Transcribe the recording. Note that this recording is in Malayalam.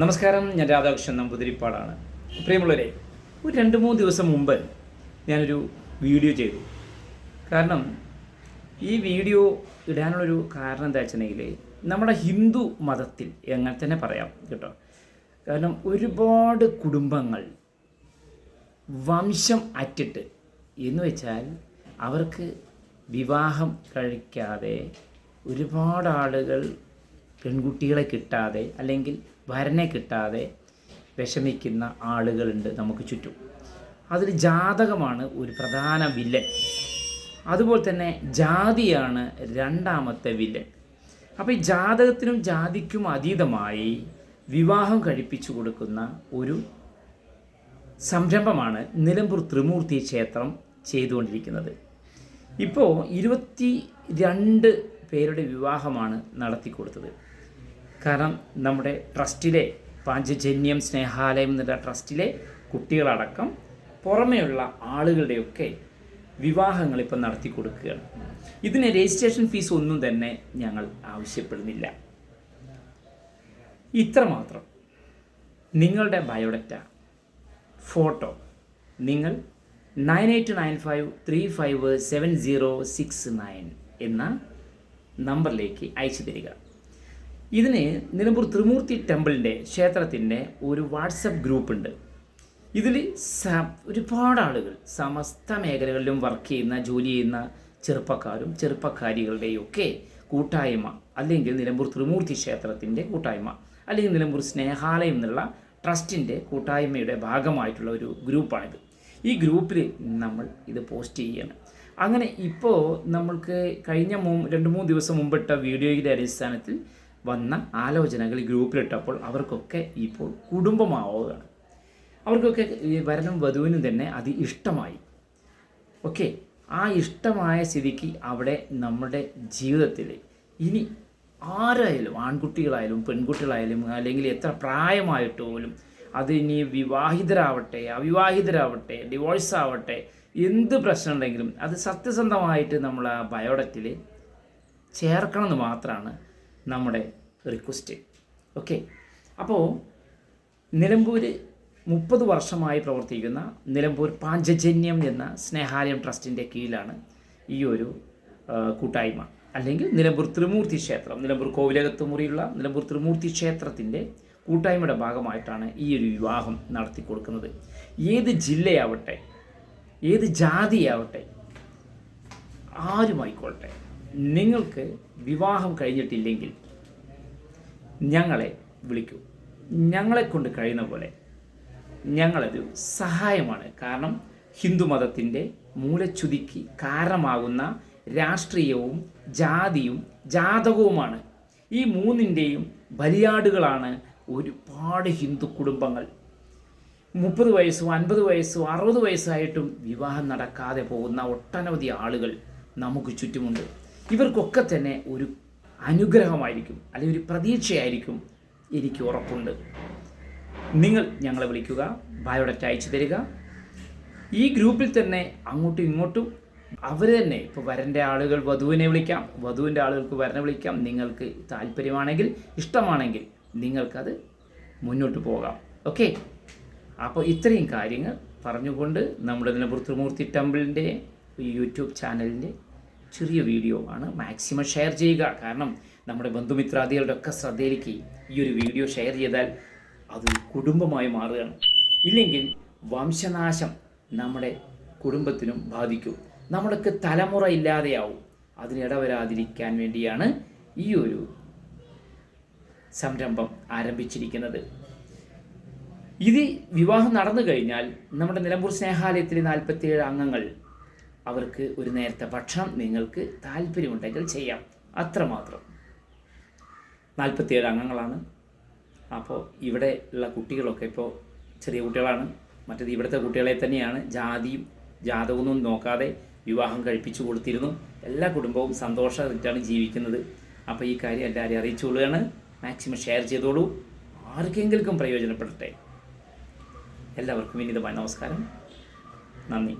നമസ്കാരം ഞാൻ രാധാകൃഷ്ണൻ നമ്പൂതിരിപ്പാടാണ്. പ്രിയമുള്ളവരെ ഒരു രണ്ട് മൂന്ന് ദിവസം മുമ്പ് ഞാനൊരു വീഡിയോ ചെയ്തു. കാരണം ഈ വീഡിയോ ഇടാനുള്ളൊരു കാരണം എന്താ വെച്ചിട്ടുണ്ടെങ്കിൽ നമ്മുടെ ഹിന്ദു മതത്തിൽ എങ്ങനെ തന്നെ പറയാം കേട്ടോ. കാരണം ഒരുപാട് കുടുംബങ്ങൾ വംശം അറ്റിട്ട് എന്ന് വെച്ചാൽ അവർക്ക് വിവാഹം കഴിക്കാതെ ഒരുപാട് ആളുകൾ പെൺകുട്ടികളെ കിട്ടാതെ അല്ലെങ്കിൽ വരനെ കിട്ടാതെ വിഷമിക്കുന്ന ആളുകളുണ്ട് നമുക്ക് ചുറ്റും. അതിൽ ജാതകമാണ് ഒരു പ്രധാന വില്ലൻ. അതുപോലെ തന്നെ ജാതിയാണ് രണ്ടാമത്തെ വില്ലൻ. അപ്പോൾ ഈ ജാതകത്തിനും ജാതിക്കും അതീതമായി വിവാഹം കഴിപ്പിച്ചു കൊടുക്കുന്ന ഒരു സംരംഭമാണ് നിലമ്പൂർ ത്രിമൂർത്തി ക്ഷേത്രം ചെയ്തുകൊണ്ടിരിക്കുന്നത്. ഇപ്പോൾ ഇരുപത്തി രണ്ട് പേരുടെ വിവാഹമാണ് നടത്തിക്കൊടുത്തത് കാരണം നമ്മുടെ ട്രസ്റ്റിലെ പാഞ്ചജന്യം സ്നേഹാലയം എന്നുള്ള ട്രസ്റ്റിലെ കുട്ടികളടക്കം പുറമെയുള്ള ആളുകളുടെയൊക്കെ വിവാഹങ്ങൾ ഇപ്പം നടത്തി കൊടുക്കുകയാണ്. ഇതിന് രജിസ്ട്രേഷൻ ഫീസ് ഒന്നും തന്നെ ഞങ്ങൾ ആവശ്യപ്പെടുന്നില്ല. ഇത്രമാത്രം. നിങ്ങളുടെ ബയോഡറ്റ ഫോട്ടോ നിങ്ങൾ nine eight nine five three five seven zero six nine എന്ന നമ്പറിലേക്ക് അയച്ചു തരിക. ഇതിന് നിലമ്പൂർ ത്രിമൂർത്തി ടെമ്പിളിന്റെ ക്ഷേത്രത്തിന്റെ ഒരു വാട്സപ്പ് ഗ്രൂപ്പ് ഉണ്ട് ഇതിൽ സ ഒരുപാട് ആളുകൾ സമസ്ത മേഖലകളിലും വർക്ക് ചെയ്യുന്ന ജോലി ചെയ്യുന്ന ചെറുപ്പക്കാരും ചെറുപ്പക്കാരികളുടെയും ഒക്കെ കൂട്ടായ്മ അല്ലെങ്കിൽ നിലമ്പൂർ ത്രിമൂർത്തി ക്ഷേത്രത്തിന്റെ കൂട്ടായ്മ അല്ലെങ്കിൽ നിലമ്പൂർ സ്നേഹാലയം എന്നുള്ള ട്രസ്റ്റിന്റെ കൂട്ടായ്മയുടെ ഭാഗമായിട്ടുള്ള ഒരു ഗ്രൂപ്പാണിത്. ഈ ഗ്രൂപ്പിൽ നമ്മൾ ഇത് പോസ്റ്റ് ചെയ്യുകയാണ്. അങ്ങനെ ഇപ്പോൾ നമ്മൾക്ക് കഴിഞ്ഞ മൂ രണ്ട് മൂന്ന് ദിവസം മുമ്പിട്ട വീഡിയോയുടെ അടിസ്ഥാനത്തിൽ വന്ന ആലോചനകൾ ഗ്രൂപ്പിലിട്ടപ്പോൾ അവർക്കൊക്കെ ഇപ്പോൾ കുടുംബമാവുകയാണ്. അവർക്കൊക്കെ വരനും വധുവിനും തന്നെ അത് ഇഷ്ടമായി. ഓക്കെ ആ ഇഷ്ടമായ സ്ഥിതിക്ക് അവിടെ നമ്മുടെ ജീവിതത്തിൽ ഇനി ആരായാലും ആൺകുട്ടികളായാലും പെൺകുട്ടികളായാലും അല്ലെങ്കിൽ എത്ര പ്രായമായിട്ട് പോലും അത് ഇനി വിവാഹിതരാവട്ടെ അവിവാഹിതരാവട്ടെ ഡിവോഴ്സ് ആവട്ടെ എന്ത് പ്രശ്നം ഉണ്ടെങ്കിലും അത് സത്യസന്ധമായിട്ട് നമ്മൾ ആ ബയോഡറ്റിൽ ചേർക്കണം എന്ന് മാത്രമാണ് നമ്മുടെ റിക്വസ്റ്റ്. ഓക്കെ? അപ്പോൾ നിലമ്പൂർ മുപ്പത് വർഷമായി പ്രവർത്തിക്കുന്ന നിലമ്പൂർ പാഞ്ചജന്യം എന്ന സ്നേഹാലയം ട്രസ്റ്റിന്റെ കീഴിലാണ് ഈ ഒരു കൂട്ടായ്മ. അല്ലെങ്കിൽ നിലമ്പൂർ ത്രിമൂർത്തി ക്ഷേത്രം നിലമ്പൂർ കോവിലകത്ത് മുറിയുള്ള നിലമ്പൂർ ത്രിമൂർത്തി ക്ഷേത്രത്തിന്റെ കൂട്ടായ്മയുടെ ഭാഗമായിട്ടാണ് ഈ ഒരു വിവാഹം നടത്തി കൊടുക്കുന്നത് ഏത് ജില്ലയാവട്ടെ ഏത് ജാതിയാവട്ടെ ആരുമായിക്കോട്ടെ നിങ്ങൾക്ക് വിവാഹം കഴിഞ്ഞിട്ടില്ലെങ്കിൽ ഞങ്ങളെ വിളിക്കൂ. ഞങ്ങളെ കൊണ്ട് കഴിയുന്ന പോലെ ഞങ്ങളൊരു സഹായമാണ്. കാരണം ഹിന്ദുമതത്തിന്റെ മൂലച്ചുതിക്ക് കാരണമാകുന്ന രാഷ്ട്രീയവും ജാതിയും ജാതകവുമാണ്. ഈ മൂന്നിന്റെയും ബലിയാടുകളാണ് ഒരുപാട് ഹിന്ദു കുടുംബങ്ങൾ മുപ്പത് വയസ്സും അൻപത് വയസ്സും അറുപത് വയസ്സായിട്ടും വിവാഹം നടക്കാതെ പോകുന്ന ഒട്ടനവധി ആളുകൾ നമുക്ക് ചുറ്റുമുണ്ട്. ഇവർക്കൊക്കെ തന്നെ ഒരു അനുഗ്രഹമായിരിക്കും അല്ലെങ്കിൽ ഒരു പ്രതീക്ഷയായിരിക്കും എനിക്ക് ഉറപ്പുണ്ട്. നിങ്ങൾ ഞങ്ങളെ വിളിക്കുക ബയോഡറ്റ അയച്ചു തരിക. ഈ ഗ്രൂപ്പിൽ തന്നെ അങ്ങോട്ടും ഇങ്ങോട്ടും അവർ തന്നെ ഇപ്പോൾ വരന്റെ ആളുകൾ വധുവിനെ വിളിക്കാം വധുവിന്റെ ആളുകൾക്ക് വരനെ വിളിക്കാം. നിങ്ങൾക്ക് താല്പര്യമാണെങ്കിൽ ഇഷ്ടമാണെങ്കിൽ നിങ്ങൾക്കത് മുന്നോട്ട് പോകാം. ഓക്കെ അപ്പോൾ ഇത്രയും കാര്യങ്ങൾ പറഞ്ഞുകൊണ്ട് നമ്മുടെ നിലപുറത്തുമൂർത്തി ടെമ്പിളിന്റെ യൂട്യൂബ് ചാനലിന്റെ ചെറിയ വീഡിയോ ആണ് മാക്സിമം ഷെയർ ചെയ്യുക. കാരണം നമ്മുടെ ബന്ധുമിത്രാദികളുടെ ഒക്കെ ശ്രദ്ധയിലേക്ക് ഈ ഒരു വീഡിയോ ഷെയർ ചെയ്താൽ അത് കുടുംബമായി മാറുകയാണ്. ഇല്ലെങ്കിൽ വംശനാശം നമ്മുടെ കുടുംബത്തിനും ബാധിക്കും. നമ്മൾക്ക് തലമുറ ഇല്ലാതെയാവും. അതിനിടവരാതിരിക്കാൻ വേണ്ടിയാണ് ഈ ഒരു സംരംഭം ആരംഭിച്ചിരിക്കുന്നത്. ഇത് വിവാഹം നടന്നു കഴിഞ്ഞാൽ നമ്മുടെ നിലമ്പൂർ സ്നേഹാലയത്തിലെ നാൽപ്പത്തിയേഴ് അംഗങ്ങൾ അവർക്ക് ഒരു നേരത്തെ ഭക്ഷണം നിങ്ങൾക്ക് താല്പര്യമുണ്ടെങ്കിൽ ചെയ്യാം. അത്രമാത്രം. നാൽപ്പത്തിയേഴ് അംഗങ്ങളാണ്. അപ്പോൾ ഇവിടെ ഉള്ള കുട്ടികളൊക്കെ ഇപ്പോൾ ചെറിയ കുട്ടികളാണ്. മറ്റേത് ഇവിടുത്തെ കുട്ടികളെ തന്നെയാണ്. ജാതിയും ജാതകമൊന്നും നോക്കാതെ വിവാഹം കഴിപ്പിച്ചു കൊടുത്തിരുന്നു. എല്ലാ കുടുംബവും സന്തോഷമായിട്ടാണ് ജീവിക്കുന്നത്. അപ്പോൾ ഈ കാര്യം എല്ലാവരെയും അറിയിച്ചുകൊള്ളുകയാണ്. മാക്സിമം ഷെയർ ചെയ്തോളൂ. ആർക്കെങ്കിലും പ്രയോജനപ്പെടട്ടെ. എല്ലാവർക്കും വിനീതമായ നമസ്കാരം. നന്ദി.